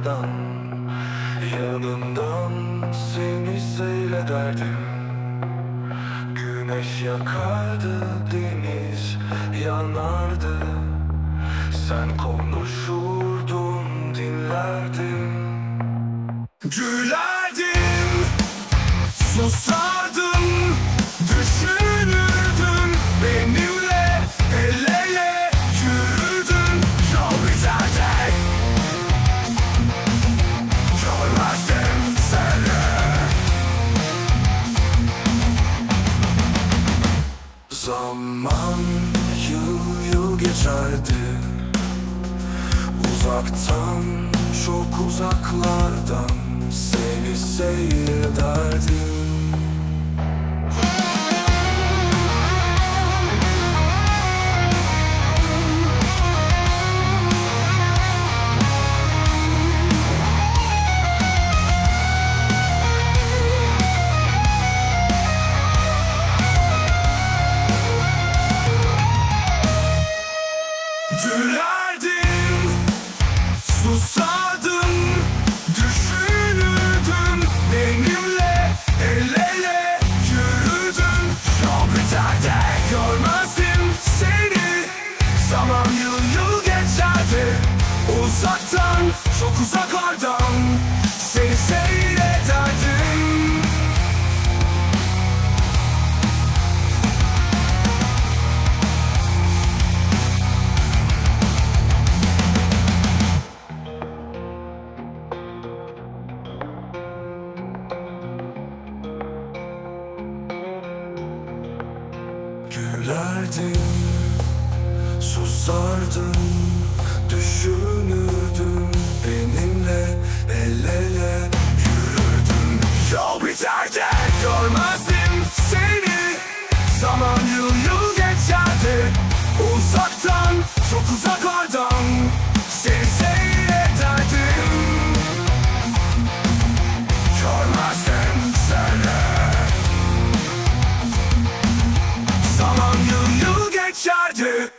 dışarıdan Yanından seni seyrederdim. Güneş yakardı deniz yanardı. Sen konuşurdun dinlerdim Gülerdim. Susardım Zaman yıl yıl geçerdi. Uzaktan çok uzaklardan Seni seyrederdim Gülerdim, susardım, düşünürdüm. Benimle el ele yürüdün. Yol biterdi, görmezdim seni. Zaman yıl yıl geçerdi. Uzaktan, çok uzaklardan Gülerdim, susardım, düşünürdüm. Benimle el ele yürürdüm. Yol biter de görmezdim seni. Zaman yıl yıl geçerdi. Uzaktan, çok uzaklardan başardı.